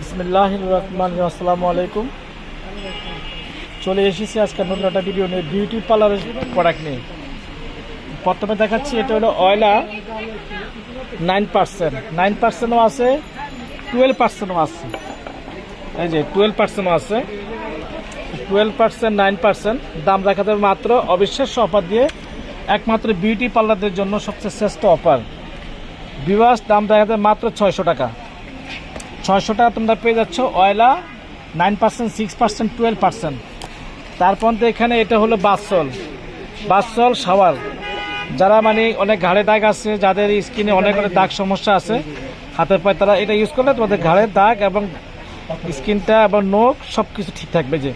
বিসমিল্লাহ আসসালামু আলাইকুম চলে এসেছি আজকে নতুন একটা ভিডিও নিয়ে বিউটি পার্লারের প্রোডাক্ট নিয়ে। প্রথমে দেখাচ্ছি, এটা হলো অয়লা নাইন পার্সেন্ট নাইন পার্সেন্টও আছে টুয়েলভ পার্সেন্টও আছে। এই যে টুয়েলভ পার্সেন্টও আছে। টুয়েলভ পার্সেন্ট নাইন পার্সেন্ট দাম যাবে মাত্র অবিশ্বাস্য অফার দিয়ে, একমাত্র বিউটি পার্লারদের জন্য সবচেয়ে শ্রেষ্ঠ অফার বিবাস দাম দেখা যাবে মাত্র ছয়শো টাকা। ছয়শো টাকা তোমরা পেয়ে যাচ্ছ অয়লা nine percent six percent twelve percent তারপর তো এখানে এটা হলো বাসল। বাসল শাওয়ার যারা মানে অনেক ঘাড়ে দাগ আছে, যাদের স্কিনে অনেক অনেক দাগ সমস্যা আছে, হাতের পায়ে তারা এটা ইউজ করলে তোমাদের ঘাড়ের দাগ এবং স্কিনটা এবং নোখ সব কিছু ঠিক থাকবে যে।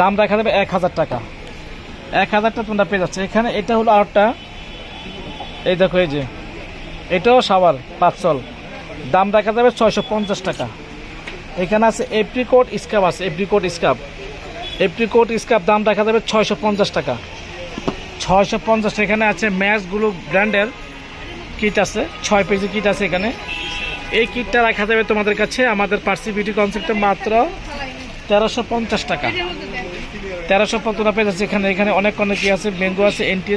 দাম দেখা যাবে এক হাজার টাকা। এক হাজারটা তোমরা পেয়ে যাচ্ছে। এখানে এটা হলো আরেকটা এই দেখো এই যে। এটাও শাওয়ার পাঁচশল দাম দেখা যাবে ছয়শো পঞ্চাশ টাকা। এখানে আছে এপ্রিকোট স্কাপ আছে এপ্রিকোট স্কাপ এপ্রিকোট স্কাপ দাম দেখা যাবে ছয়শো পঞ্চাশ টাকা। ছয়শো পঞ্চাশ এখানে আছে ম্যাচগুলো ব্র্যান্ডের কিট আছে, ছয় পেজি কিট আছে এখানে। এই কিটটা রাখা যাবে তোমাদের কাছে, আমাদের পার্সি বিউটি কনসেপ্টে মাত্র তেরোশো পঞ্চাশ টাকা। তেরোশো পঞ্চাশ পেজ আছে এখানে এখানে অনেক অনেক কি আছে ম্যাঙ্গো আছে এন্টি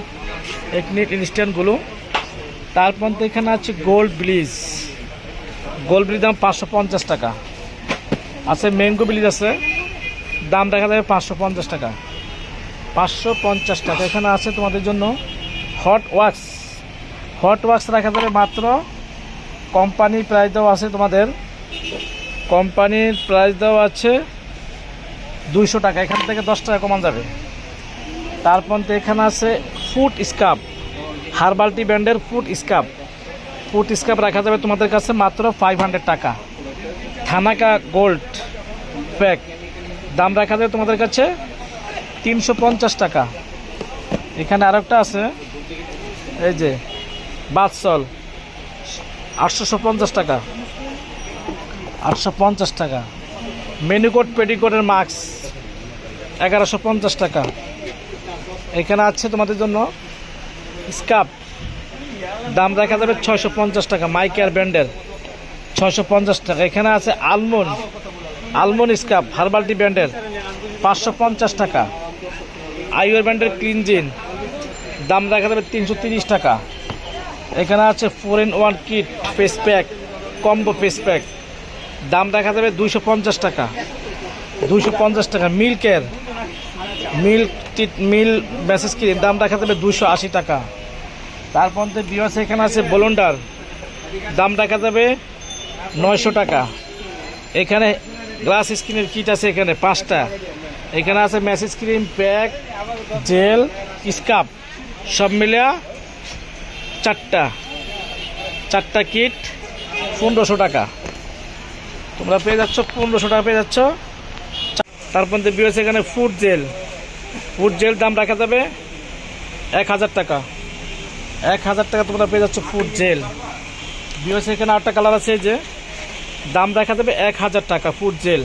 একনিট ইনস্ট্যান্টগুলো তারপর এখানে আছে গোল্ড ব্লিজ গোল্ড ব্লিজ দাম পাঁচশো পঞ্চাশ টাকা। আছে ম্যাঙ্গো ব্লিজ আছে। দাম দেখা যাবে পাঁচশো পঞ্চাশ টাকা। পাঁচশো পঞ্চাশ টাকা। এখানে আছে তোমাদের জন্য হট ওয়াক্স হট ওয়াক্স রাখা যাবে মাত্র। কোম্পানির প্রাইস দেওয়া আছে তোমাদের। কোম্পানির প্রাইস দেওয়া আছে দুইশো টাকা। এখান থেকে দশ টাকা কমান যাবে। তারপর এখানে আছে ফুট স্কাপ হারবালটি ব্র্যান্ডের ফুট স্কাপ ফুড স্কাপ রাখা যাবে তোমাদের কাছে মাত্র ফাইভ হান্ড্রেড টাকা। Thanaka gold pack. দাম রাখা যাবে তোমাদের কাছে তিনশো পঞ্চাশ টাকা। এখানে আর একটা আছে, এই যে বাদসল আটশোশো পঞ্চাশ টাকা। আটশো পঞ্চাশ টাকা মেনুকোট পেডিকোটের মাস্ক এগারোশো পঞ্চাশ টাকা। এখানে আছে তোমাদের জন্য স্কাপ দাম দেখা যাবে ছয়শো পঞ্চাশ টাকা মাইকের ব্র্যান্ডের। ছয়শো পঞ্চাশ টাকা। এখানে আছে আলমন্ড আলমন্ড স্কাপ হার্বালটি ব্র্যান্ডের, পাঁচশো পঞ্চাশ টাকা। আইওর ব্র্যান্ডের ক্লিনজিন দাম দেখা যাবে তিনশো তিরিশ টাকা। এখানে আছে four in one kit, face pack, combo face pack. দাম দেখা যাবে দুইশো পঞ্চাশ টাকা। দুইশো পঞ্চাশ টাকা মিল্কের মিল্ক মিল মেসেজ ক্রিম, দাম দেখা যাবে দুশো আশি টাকা। তারপর তো বিওয়াস এখানে আছে বলন্ডার। দাম দেখা যাবে নয়শো টাকা। এখানে গ্লাস স্ক্রিনের কিট আছে এখানে, পাঁচটা। এখানে আছে massage cream pack gel scrub সব মিলিয়া চারটা। চারটা কিট, পনেরোশো টাকা। তোমরা পেয়ে যাচ্ছ, পনেরোশো টাকা পেয়ে যাচ্ছ। তারপর বিওস এখানে ফুড জেল ফুড জেল দাম রাখা যাবে এক হাজার টাকা। এক হাজার টাকা তোমরা পেয়ে যাচ্ছ ফুড জেল বিওস এখানে আটটা কালার আছে যে, দাম রাখা যাবে এক হাজার টাকা ফুড জেল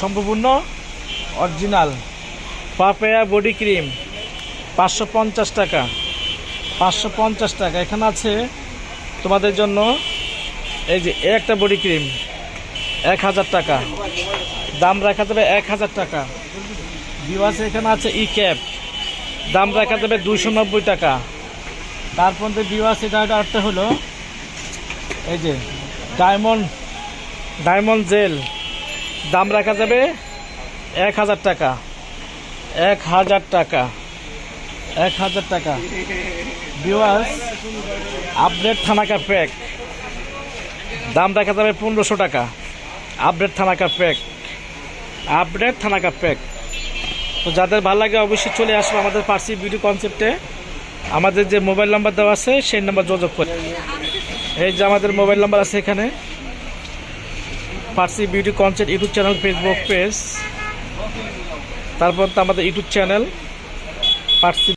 সম্পূর্ণ অরিজিনাল পাপেয়া বডি ক্রিম, পাঁচশো পঞ্চাশ টাকা, পাঁচশো পঞ্চাশ টাকা। এখানে আছে তোমাদের জন্য এই যে একটা বডি ক্রিম, এক হাজার টাকা। দাম রাখা যাবে এক হাজার টাকা। বিবাসে এখানে আছে ই ক্যাপ দাম রাখা যাবে দুশো নব্বই টাকা। তারপর বিবাস এটা একটা হলো, এই যে ডায়মন্ড ডায়মন্ড জেল দাম রাখা যাবে এক হাজার টাকা। এক হাজার টাকা। এক হাজার টাকা। বিওয়াস আপডেট থানাকা প্যাক দাম দেখা যাবে পনেরোশো টাকা। Update thanaka pack update thanaka pack তো যাদের ভালো লাগে অবশ্যই চলে আসবে আমাদের পার্সি বিউটি কনসেপ্টে আমাদের যে মোবাইল নাম্বার দেওয়া আছে, সেই নাম্বার যোগাযোগ করে। এই যে আমাদের মোবাইল নাম্বার আছে এখানে। Percy beauty concept YouTube channel Facebook page তারপর তো আমাদের ইউটিউব চ্যানেল পার্সি